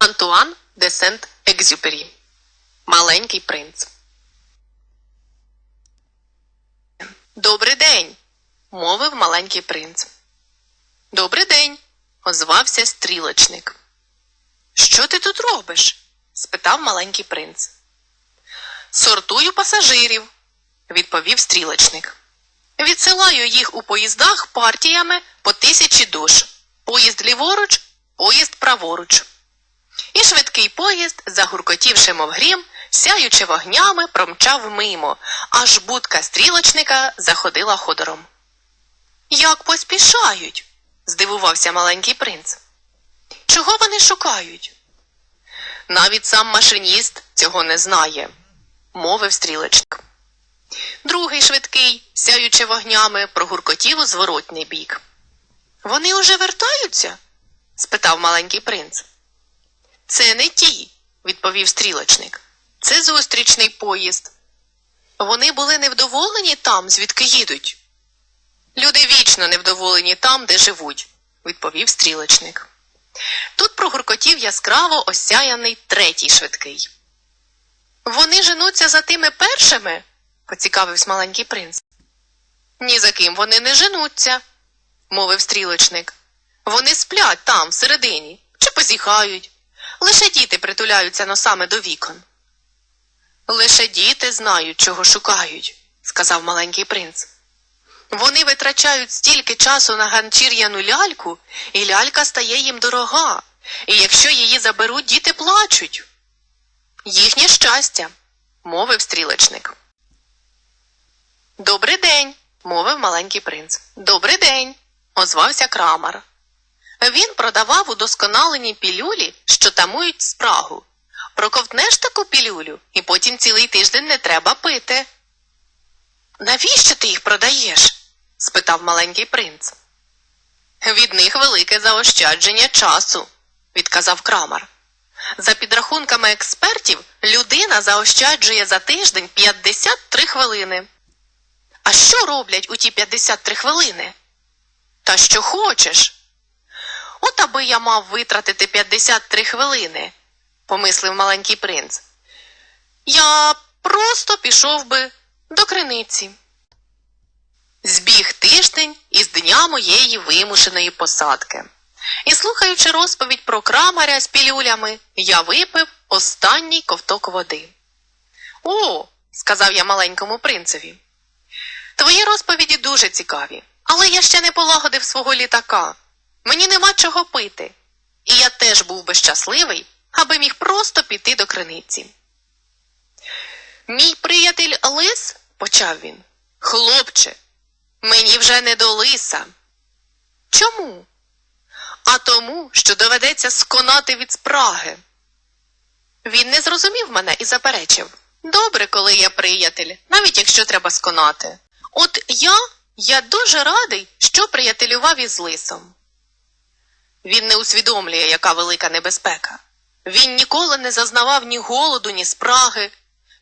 Антуан де Сент-Екзюпері. Маленький принц. Добрий день. мовив маленький принц. Добрий день. озвався стрілочник. Що ти тут робиш? спитав маленький принц. Сортую пасажирів, відповів стрілочник. Відсилаю їх у поїздах партіями по тисячі душ. Поїзд ліворуч, поїзд праворуч. І швидкий поїзд, загуркотівши, мов грім, сяючи вогнями, промчав мимо, аж будка стрілочника заходила ходором. Як поспішають? здивувався маленький принц. Чого вони шукають? Навіть сам машиніст цього не знає, мовив стрілочник. Другий швидкий, сяючи вогнями, прогуркотів у зворотний бік. Вони уже вертаються? спитав маленький принц. Це не ті, відповів стрілочник. Це зустрічний поїзд. Вони були невдоволені там, звідки їдуть. Люди вічно невдоволені там, де живуть, відповів стрілочник. Тут прогуркотів яскраво осяяний третій швидкий. Вони женуться за тими першими, поцікавився маленький принц. Ні за ким вони не женуться, мовив стрілочник. Вони сплять там, всередині, чи позіхають. Лише діти притуляються носами до вікон. Лише діти знають, чого шукають, сказав маленький принц. Вони витрачають стільки часу на ганчір'яну ляльку, і лялька стає їм дорога, і якщо її заберуть, діти плачуть. Їхнє щастя, мовив стрілочник. Добрий день, мовив маленький принц. Добрий день, озвався крамар. Він продавав удосконалені пілюлі, що тамують спрагу. Проковтнеш таку пілюлю, і потім цілий тиждень не треба пити. Навіщо ти їх продаєш? спитав маленький принц. Від них велике заощадження часу, відказав крамар. За підрахунками експертів, людина заощаджує за тиждень 53 хвилини. А що роблять у ті 53 хвилини? Та що хочеш. От аби я мав витратити 53 хвилини, помислив маленький принц. Я просто пішов би до криниці. Збіг тиждень із дня моєї вимушеної посадки. І, слухаючи розповідь про крамаря з пілюлями, я випив останній ковток води. О, сказав я маленькому принцеві. Твої розповіді дуже цікаві, але я ще не полагодив свого літака. Мені нема чого пити. І я теж був би щасливий, аби міг просто піти до криниці. Мій приятель лис, почав він. Хлопче, мені вже не до лиса. Чому? А тому, що доведеться сконати від спраги. Він не зрозумів мене і заперечив Добре, коли я приятель, навіть якщо треба сконати. От я, я дуже радий, що приятелював із лисом. Він не усвідомлює, яка велика небезпека. Він ніколи не зазнавав ні голоду, ні спраги.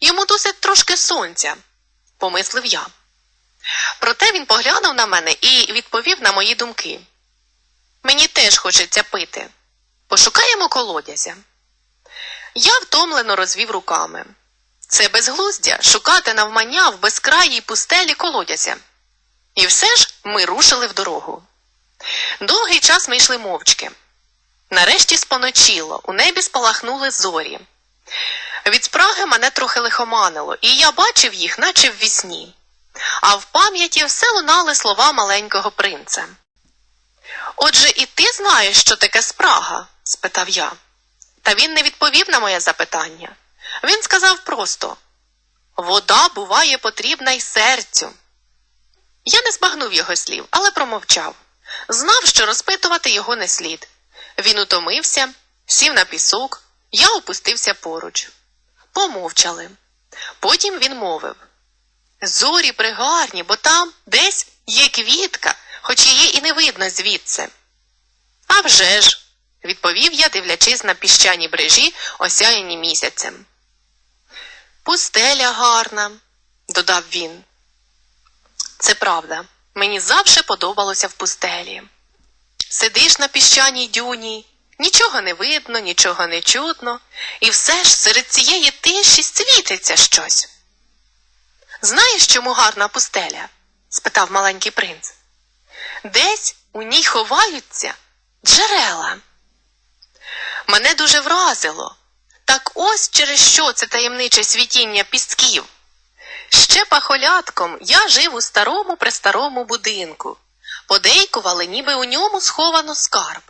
Йому досить трошки сонця, помислив я. Проте він поглянув на мене і відповів на мої думки. Мені теж хочеться пити. Пошукаємо колодязя. Я втомлено розвів руками. Це безглуздя шукати навмання в безкраїй пустелі колодязя. І все ж ми рушили в дорогу. Довгий час ми йшли мовчки. Нарешті споночило, у небі спалахнули зорі. Від спраги мене трохи лихоманило, і я бачив їх, наче в вісні. А в пам'яті все лунали слова маленького принца. Отже, і ти знаєш, що таке спрага? спитав я. Та він не відповів на моє запитання. Він сказав просто вода буває потрібна й серцю. Я не збагнув його слів, але промовчав. Знав, що розпитувати його не слід. Він утомився, сів на пісок, я опустився поруч. Помовчали. Потім він мовив Зорі пригарні, бо там десь є квітка, хоч її і не видно звідси. «А вже ж!» – відповів я, дивлячись на піщані брижі, осяяні місяцем. Пустеля гарна, додав він. Це правда. Мені завжди подобалося в пустелі. Сидиш на піщаній дюні, Нічого не видно, нічого не чутно, і все ж серед цієї тиші світиться щось. Знаєш, чому гарна пустеля? спитав маленький принц. Десь у ній ховаються джерела. Мене дуже вразило. Так ось через що це таємниче світіння пісків. Ще пахолятком я жив у старому престарому будинку. Подейкували, ніби у ньому сховано скарб.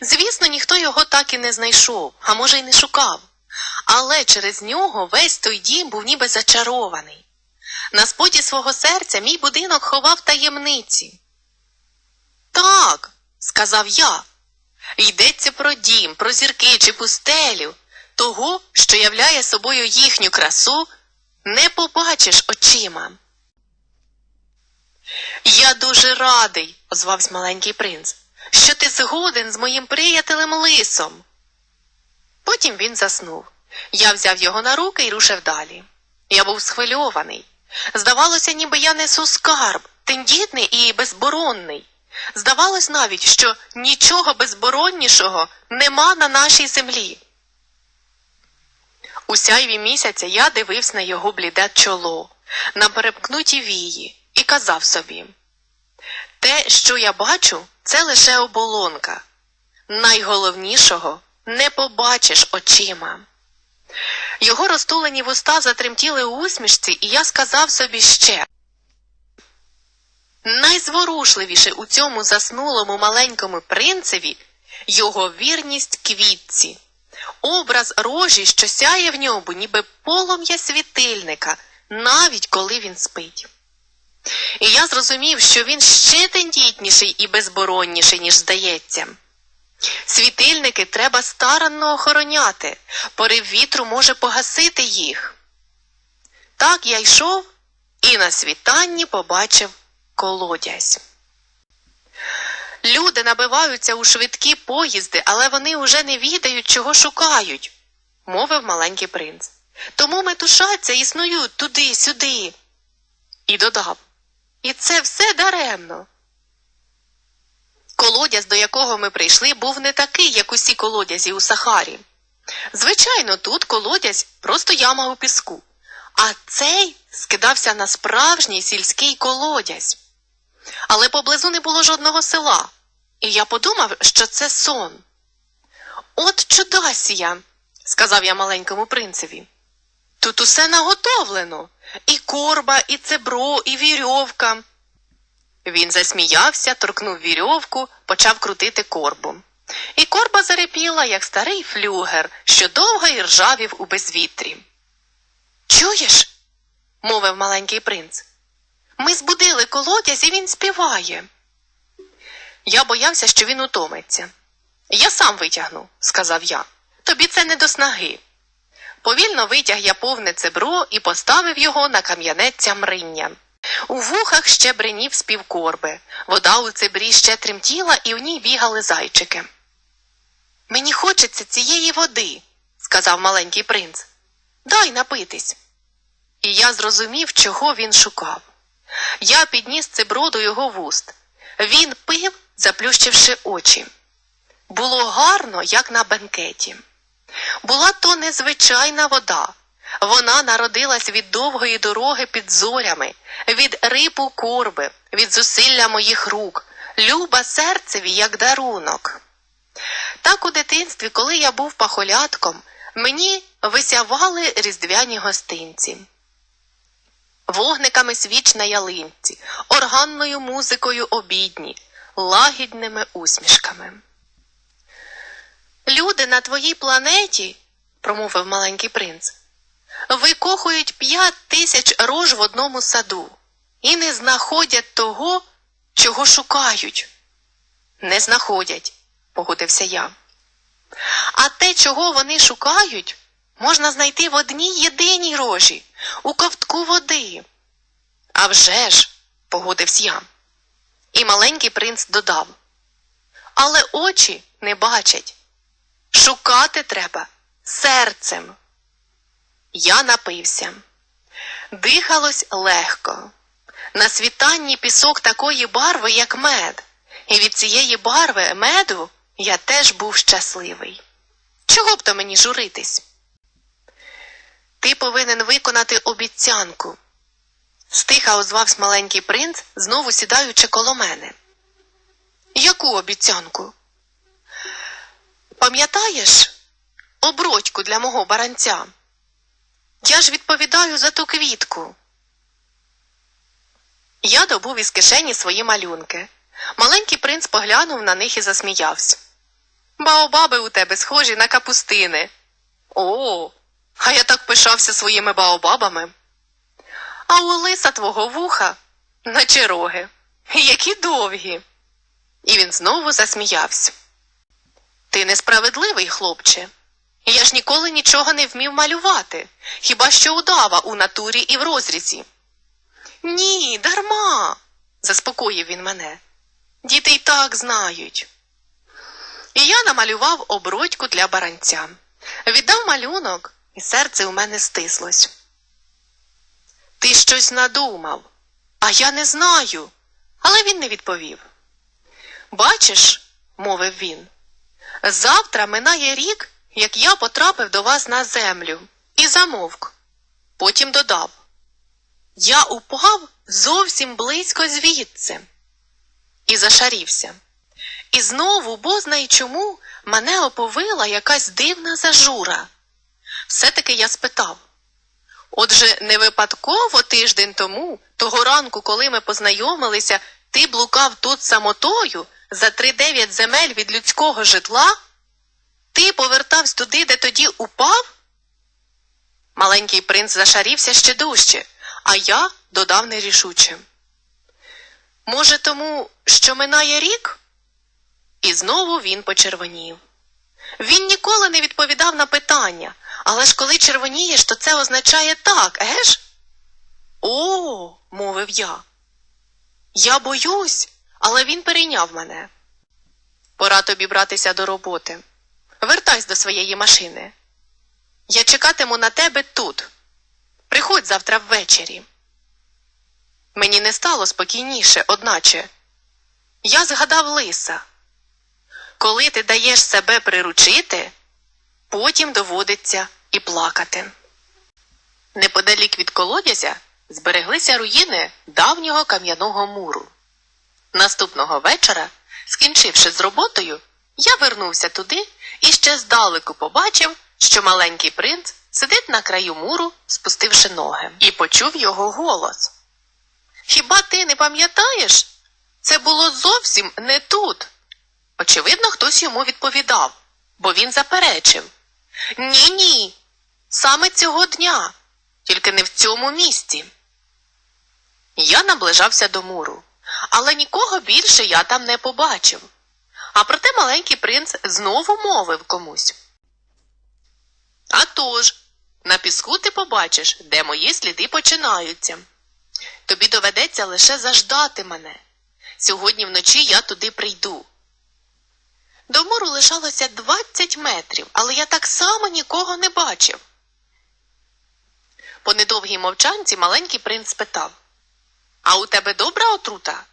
Звісно, ніхто його так і не знайшов, а може, й не шукав. Але через нього весь той дім був ніби зачарований. На споді свого серця мій будинок ховав таємниці. Так, сказав я, йдеться про дім, про зірки чи пустелю, того, що являє собою їхню красу, не побачиш очима. Я дуже радий, озвався маленький принц, що ти згоден з моїм приятелем лисом. Потім він заснув. Я взяв його на руки і рушив далі. Я був схвильований. Здавалося, ніби я несу скарб, тендітний і безборонний. Здавалось навіть, що нічого безбороннішого нема на нашій землі. У сяйві місяця я дивився на його бліде чоло, на перепкнуті вії, і казав собі те, що я бачу, це лише оболонка. Найголовнішого не побачиш очима. Його розтулені вуста затремтіли у усмішці, і я сказав собі ще. Найзворушливіше у цьому заснулому маленькому принцеві його вірність квітці, образ рожі, що сяє в ньому, ніби полум'я світильника, навіть коли він спить. І я зрозумів, що він ще тендітніший і безборонніший, ніж здається. Світильники треба старанно охороняти, порив вітру може погасити їх. Так я йшов і на світанні побачив колодязь. Люди набиваються у швидкі поїзди, але вони уже не відають, чого шукають, мовив маленький принц. Тому метушаться і снують туди, сюди. І додав І це все даремно. Колодязь, до якого ми прийшли, був не такий, як усі колодязі у Сахарі. Звичайно, тут колодязь просто яма у піску, а цей скидався на справжній сільський колодязь. Але поблизу не було жодного села, і я подумав, що це сон. От чудасія, сказав я маленькому принцеві. Тут усе наготовлено і корба, і цебро, і вірьовка. Він засміявся, торкнув вірьовку, почав крутити корбу. І корба зарепіла, як старий флюгер, що довго і ржавів у безвітрі. Чуєш? мовив маленький принц. Ми збудили колодязь і він співає. Я боявся, що він утомиться. Я сам витягну, сказав я. Тобі це не до снаги. Повільно витяг я повне цебро і поставив його на кам'янеця мриння. У вухах ще бринів спів корби, вода у цебрі ще тремтіла, і в ній бігали зайчики. Мені хочеться цієї води, сказав маленький принц. Дай напитись. І я зрозумів, чого він шукав. Я підніс цебро до його вуст. Він пив, заплющивши очі. Було гарно, як на бенкеті. Була то незвичайна вода. Вона народилась від довгої дороги під зорями, від рипу корби, від зусилля моїх рук, люба серцеві, як дарунок. Так у дитинстві, коли я був пахолятком, мені висявали різдвяні гостинці. Вогниками свіч на ялинці, органною музикою обідні, лагідними усмішками. Люди на твоїй планеті, промовив маленький принц, викохують п'ять тисяч рож в одному саду і не знаходять того, чого шукають. Не знаходять, погодився я. А те, чого вони шукають, можна знайти в одній єдиній рожі, у ковтку води. «А вже ж», – погодився я. І маленький принц додав. Але очі не бачать. Шукати треба серцем. Я напився. Дихалось легко. На світанні пісок такої барви, як мед, і від цієї барви меду я теж був щасливий. Чого б то мені журитись? Ти повинен виконати обіцянку. Стиха озвався маленький принц, знову сідаючи коло мене. Яку обіцянку? Пам'ятаєш обродьку для мого баранця? Я ж відповідаю за ту квітку. Я добув із кишені свої малюнки. Маленький принц поглянув на них і засміявся. Баобаби у тебе схожі на капустини. О, а я так пишався своїми баобабами. А у лиса твого вуха, наче роги, які довгі. І він знову засміявся. Ти несправедливий, хлопче. Я ж ніколи нічого не вмів малювати, хіба що удава у натурі і в розрізі. Ні, дарма, заспокоїв він мене. Діти й так знають. І я намалював обродьку для баранця. Віддав малюнок, і серце у мене стислось. Ти щось надумав, а я не знаю. Але він не відповів. Бачиш, мовив він, завтра минає рік, як я потрапив до вас на землю, і замовк. Потім додав Я упав зовсім близько звідси. І зашарівся. І знову, бозна й чому, мене оповила якась дивна зажура. Все-таки я спитав. Отже, не випадково тиждень тому, того ранку, коли ми познайомилися, ти блукав тут самотою за три-дев'ять земель від людського житла? Ти повертався туди, де тоді упав? Маленький принц зашарівся ще дужче, а я додав нерішуче. Може, тому, що минає рік? І знову він почервонів. Він ніколи не відповідав на питання, але ж коли червонієш, то це означає так, еж? О, мовив я. Я боюсь, але він перейняв мене. Пора тобі братися до роботи. Вертайся до своєї машини. Я чекатиму на тебе тут. Приходь завтра ввечері. Мені не стало спокійніше, одначе. Я згадав лиса. Коли ти даєш себе приручити, потім доводиться і плакати. Неподалік від колодязя збереглися руїни давнього кам'яного муру. Наступного вечора, скінчивши з роботою, я вернувся туди і ще здалеку побачив, що маленький принц сидить на краю муру, спустивши ноги, і почув його голос. Хіба ти не пам'ятаєш? Це було зовсім не тут. Очевидно, хтось йому відповідав, бо він заперечив Ні, ні, саме цього дня, тільки не в цьому місці. Я наближався до муру, але нікого більше я там не побачив. А проте маленький принц знову мовив комусь. «А тож, на піску ти побачиш, де мої сліди починаються. Тобі доведеться лише заждати мене. Сьогодні вночі я туди прийду. До муру лишалося 20 метрів, але я так само нікого не бачив. По недовгій мовчанці маленький принц спитав А у тебе добра отрута?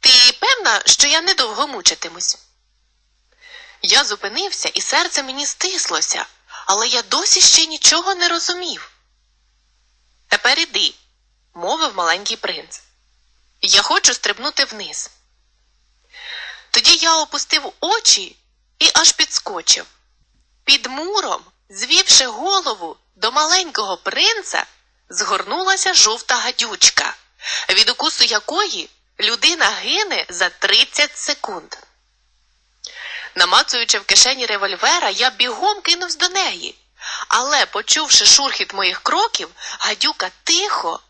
Ти певна, що я недовго мучитимусь? Я зупинився, і серце мені стислося, але я досі ще нічого не розумів. Тепер іди, мовив маленький принц. Я хочу стрибнути вниз. Тоді я опустив очі і аж підскочив. Під муром, звівши голову до маленького принца, згорнулася жовта гадючка, від укусу якої людина гине за 30 секунд. Намацуючи в кишені револьвера, я бігом кинувся до неї. Але, почувши шурхіт моїх кроків, гадюка тихо,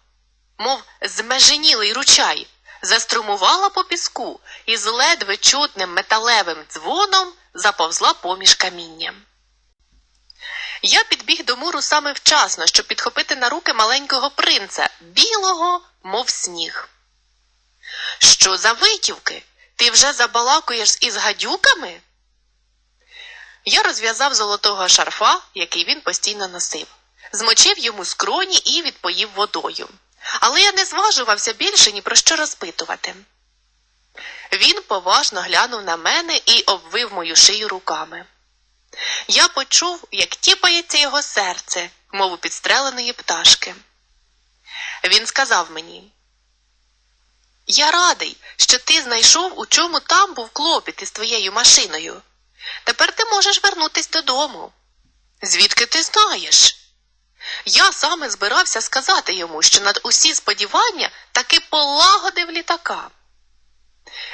мов змеженілий ручай, заструмувала по піску і з ледве чутним металевим дзвоном заповзла поміж камінням. Я підбіг до муру саме вчасно, щоб підхопити на руки маленького принца, білого, мов сніг. Що за витівки? Ти вже забалакуєш із гадюками? Я розв'язав золотого шарфа, який він постійно носив, змочив йому скроні і відпоїв водою. Але я не зважувався більше ні про що розпитувати. Він поважно глянув на мене і обвив мою шию руками. Я почув, як тіпається його серце, мов у підстреленої пташки. Він сказав мені, я радий, що ти знайшов, у чому там був клопіт із твоєю машиною. Тепер ти можеш вернутись додому. Звідки ти знаєш? Я саме збирався сказати йому, що над усі сподівання таки полагодив літака.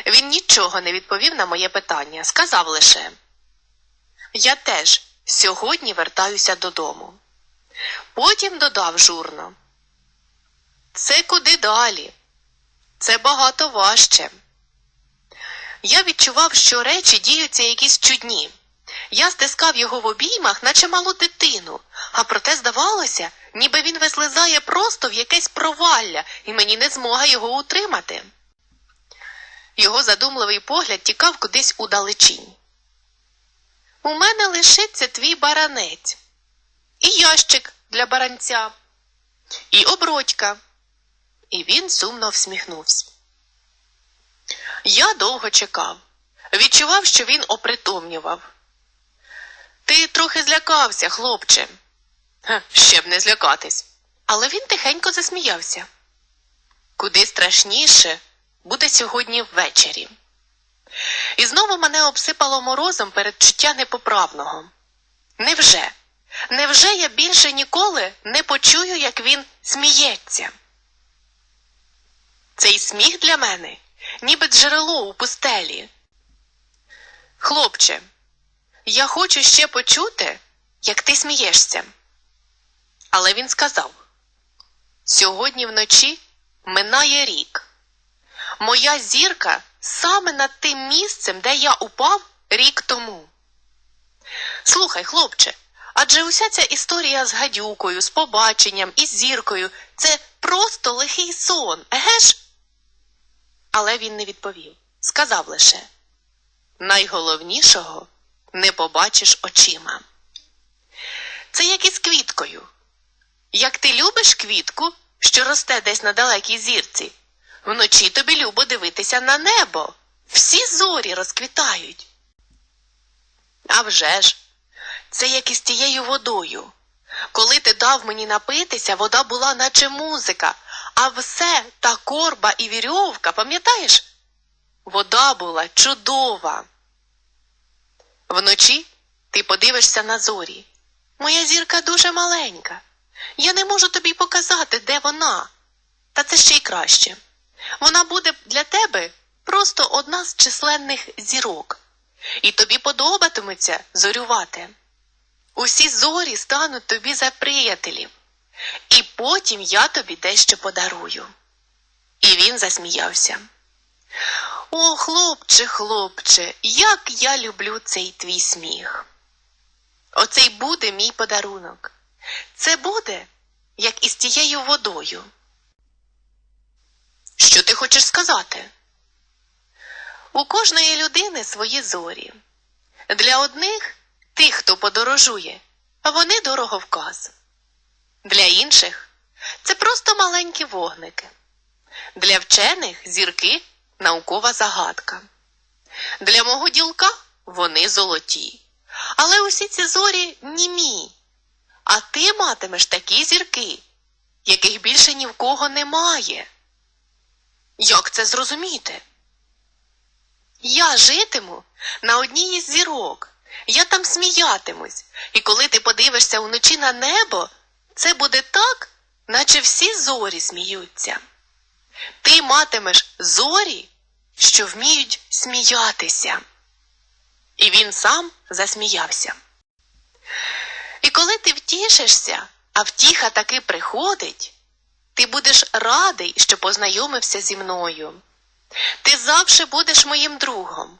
Він нічого не відповів на моє питання, сказав лише Я теж сьогодні вертаюся додому. Потім додав журно. Це куди далі? Це багато важче. Я відчував, що речі діються якісь чудні. Я стискав його в обіймах, наче малу дитину, а проте здавалося, ніби він вислизає просто в якесь провалля, і мені не змога його утримати. Його задумливий погляд тікав кудись у далечінь. У мене лишиться твій баранець, і ящик для баранця, і обродька. І він сумно всміхнувся. Я довго чекав, відчував, що він опритомнював. Ти трохи злякався, хлопче. Ха, ще б не злякатись. Але він тихенько засміявся. Куди страшніше буде сьогодні ввечері. І знову мене обсипало морозом передчуття непоправного. Невже? Невже я більше ніколи не почую, як він сміється? Цей сміх для мене, ніби джерело у пустелі. Хлопче, я хочу ще почути, як ти смієшся. Але він сказав сьогодні вночі минає рік. Моя зірка саме над тим місцем, де я упав рік тому. Слухай, хлопче, адже уся ця історія з гадюкою, з побаченням і з зіркою це просто лихий сон, еге ж? Але він не відповів. Сказав лише найголовнішого не побачиш очима. Це як із квіткою. Як ти любиш квітку, що росте десь на далекій зірці, вночі тобі любо дивитися на небо. Всі зорі розквітають. А вже ж, це як із тією водою. Коли ти дав мені напитися, вода була, наче музика, а все та корба і вірьовка, пам'ятаєш? Вода була чудова. Вночі ти подивишся на зорі. Моя зірка дуже маленька. Я не можу тобі показати, де вона. Та це ще й краще. Вона буде для тебе просто одна з численних зірок, і тобі подобатиметься зорювати. Усі зорі стануть тобі за приятелів, і потім я тобі дещо подарую. І він засміявся. О, хлопче, хлопче, як я люблю цей твій сміх. Оцей буде мій подарунок. Це буде, як із тією водою. Що ти хочеш сказати? У кожної людини свої зорі. Для одних тих, хто подорожує, вони дороговказ. Для інших це просто маленькі вогники. Для вчених зірки наукова загадка. Для мого ділка вони золоті. Але усі ці зорі німі. А ти матимеш такі зірки, яких більше ні в кого немає. Як це зрозуміти? Я житиму на одній із зірок, я там сміятимусь, і коли ти подивишся вночі на небо, це буде так, наче всі зорі сміються. Ти матимеш зорі, що вміють сміятися. І він сам засміявся. І коли ти втішишся, а втіха таки приходить, ти будеш радий, що познайомився зі мною. Ти завжди будеш моїм другом.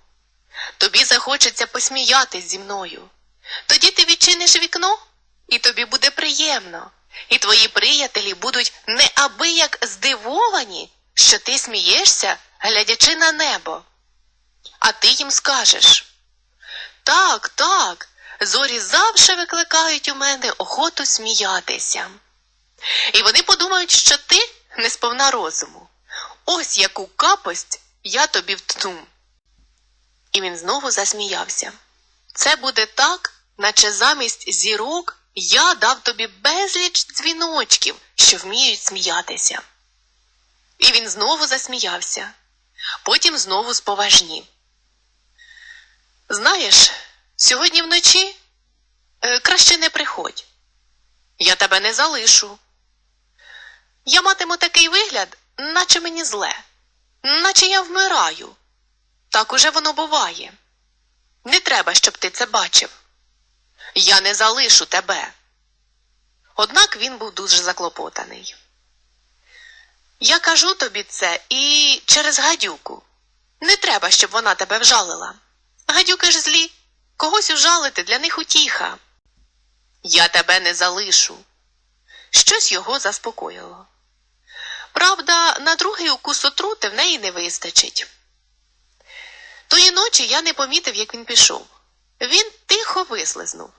Тобі захочеться посміятись зі мною. Тоді ти відчиниш вікно, і тобі буде приємно, і твої приятелі будуть неабияк здивовані, що ти смієшся, глядячи на небо. А ти їм скажеш так, так, зорі завжди викликають у мене охоту сміятися. І вони подумають, що ти не сповна розуму. Ось яку капость я тобі втну. І він знову засміявся. Це буде так, наче замість зірок я дав тобі безліч дзвіночків, що вміють сміятися. І він знову засміявся, потім знову споважнів. Знаєш, сьогодні вночі е, краще не приходь. Я тебе не залишу. Я матиму такий вигляд, наче мені зле, наче я вмираю. Так уже воно буває. Не треба, щоб ти це бачив. Я не залишу тебе. Однак він був дуже заклопотаний. Я кажу тобі це і через гадюку. Не треба, щоб вона тебе вжалила. Гадюки ж злі, когось ужалити для них утіха. Я тебе не залишу. Щось його заспокоїло. Правда, на другий укус отрути в неї не вистачить. Тої ночі я не помітив, як він пішов. Він тихо вислизнув.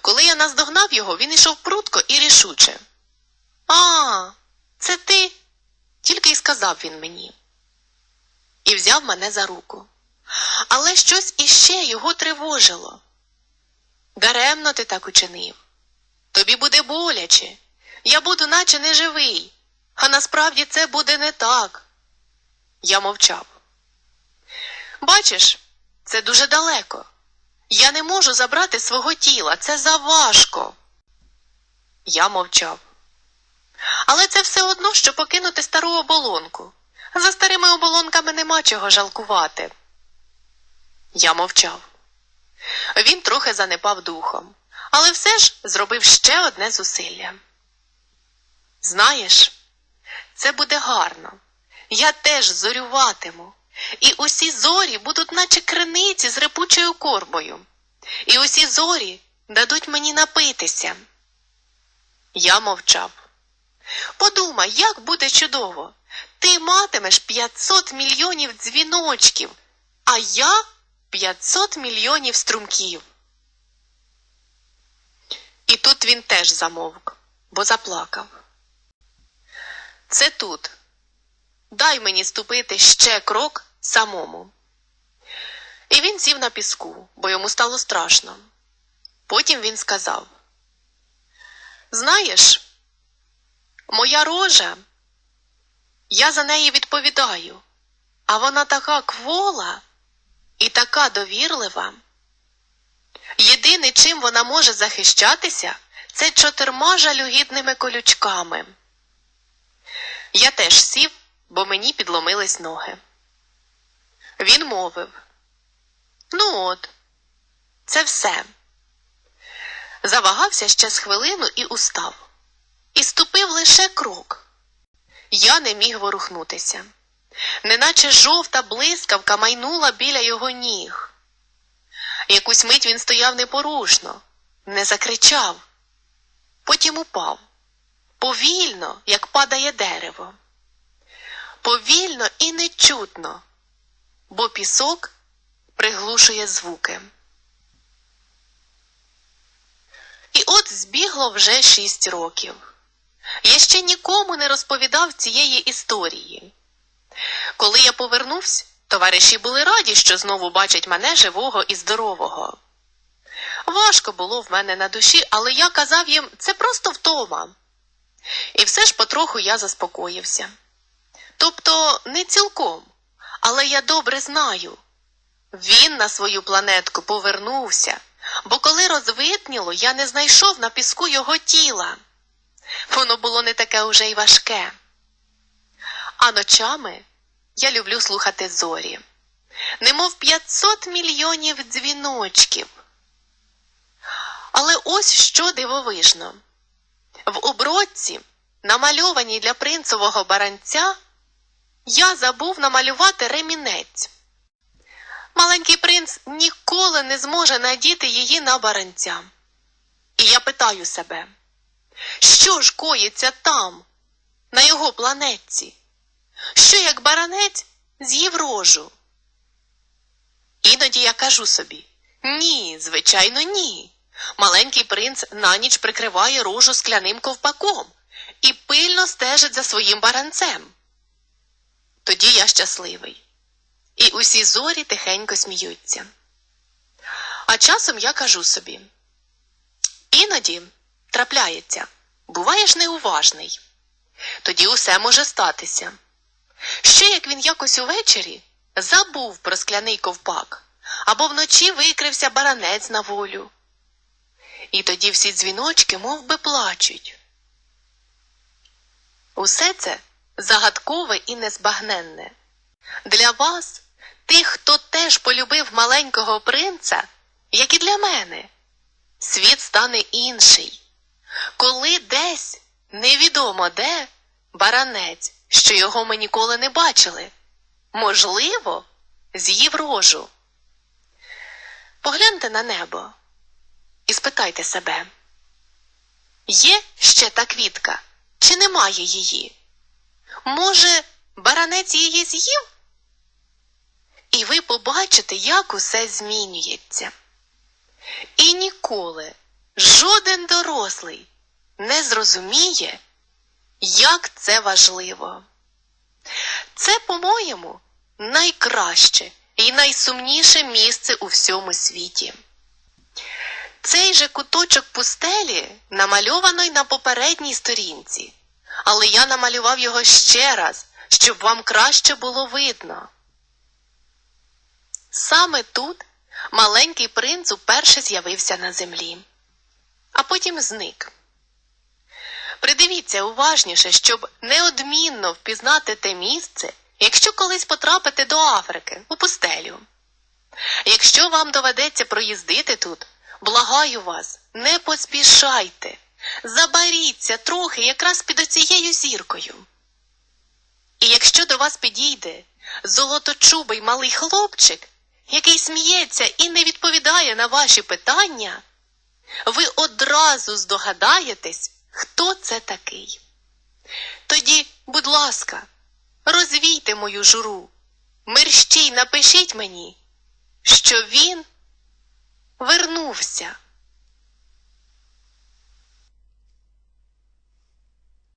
Коли я наздогнав його, він ішов прутко і рішуче. А, це ти? Тільки й сказав він мені. І взяв мене за руку. Але щось іще його тривожило. Даремно ти так учинив. Тобі буде боляче. Я буду, наче неживий, а насправді це буде не так. Я мовчав. Бачиш, це дуже далеко. Я не можу забрати свого тіла, це заважко. Я мовчав. Але це все одно, що покинути стару оболонку. За старими оболонками нема чого жалкувати. Я мовчав. Він трохи занепав духом, але все ж зробив ще одне зусилля. Знаєш, це буде гарно. Я теж зорюватиму. І усі зорі будуть, наче криниці з репучою корбою. І усі зорі дадуть мені напитися. Я мовчав. Подумай, як буде чудово. Ти матимеш 500 мільйонів дзвіночків, а я 500 мільйонів струмків. І тут він теж замовк, бо заплакав. Це тут. Дай мені ступити ще крок самому. І він сів на піску, бо йому стало страшно. Потім він сказав: Знаєш, моя рожа, я за неї відповідаю, а вона така квола і така довірлива. Єдине, чим вона може захищатися, це чотирма жалюгідними колючками. Я теж сів, бо мені підломились ноги. Він мовив Ну от, це все. Завагався ще з хвилину і устав. І ступив лише крок. Я не міг ворухнутися, неначе жовта блискавка майнула біля його ніг. Якусь мить він стояв непорушно, не закричав, потім упав повільно, як падає дерево. Повільно і нечутно, бо пісок приглушує звуки. І от збігло вже шість років. Я ще нікому не розповідав цієї історії. Коли я повернувся, товариші були раді, що знову бачать мене живого і здорового. Важко було в мене на душі, але я казав їм це просто втома. І все ж потроху я заспокоївся. Тобто не цілком, але я добре знаю. Він на свою планетку повернувся, бо коли розвитніло, я не знайшов на піску його тіла. Воно було не таке уже й важке. А ночами я люблю слухати зорі, немов 500 мільйонів дзвіночків. Але ось що дивовижно. В обродці, намальованій для принцового баранця, я забув намалювати ремінець. Маленький принц ніколи не зможе надіти її на баранця. І я питаю себе, що ж коїться там, на його планетці? Що як баранець з'їв рожу? Іноді я кажу собі ні, звичайно, ні. Маленький принц на ніч прикриває рожу скляним ковпаком і пильно стежить за своїм баранцем. Тоді я щасливий. і усі зорі тихенько сміються. А часом я кажу собі іноді трапляється, буваєш неуважний. Тоді усе може статися. Ще як він якось увечері забув про скляний ковпак або вночі викрився баранець на волю. І тоді всі дзвіночки мов би, плачуть. Усе це загадкове і незбагненне. Для вас, тих, хто теж полюбив маленького принца, як і для мене, світ стане інший, коли десь, невідомо де, баранець, що його ми ніколи не бачили, можливо, з'їв рожу. Погляньте на небо і спитайте себе, є ще та квітка, чи немає її? Може, баранець її з'їв? І ви побачите, як усе змінюється. І ніколи жоден дорослий не зрозуміє, як це важливо. Це, по-моєму, найкраще і найсумніше місце у всьому світі. Цей же куточок пустелі намальовано й на попередній сторінці, але я намалював його ще раз, щоб вам краще було видно. Саме тут маленький принц уперше з'явився на землі, а потім зник. Придивіться уважніше, щоб неодмінно впізнати те місце, якщо колись потрапите до Африки у пустелю. Якщо вам доведеться проїздити тут, благаю вас, не поспішайте, забаріться трохи якраз під оцією зіркою. І якщо до вас підійде золоточубий малий хлопчик, який сміється і не відповідає на ваші питання, ви одразу здогадаєтесь, хто це такий. Тоді, будь ласка, розвійте мою журу, мерщій напишіть мені, що він вернувся.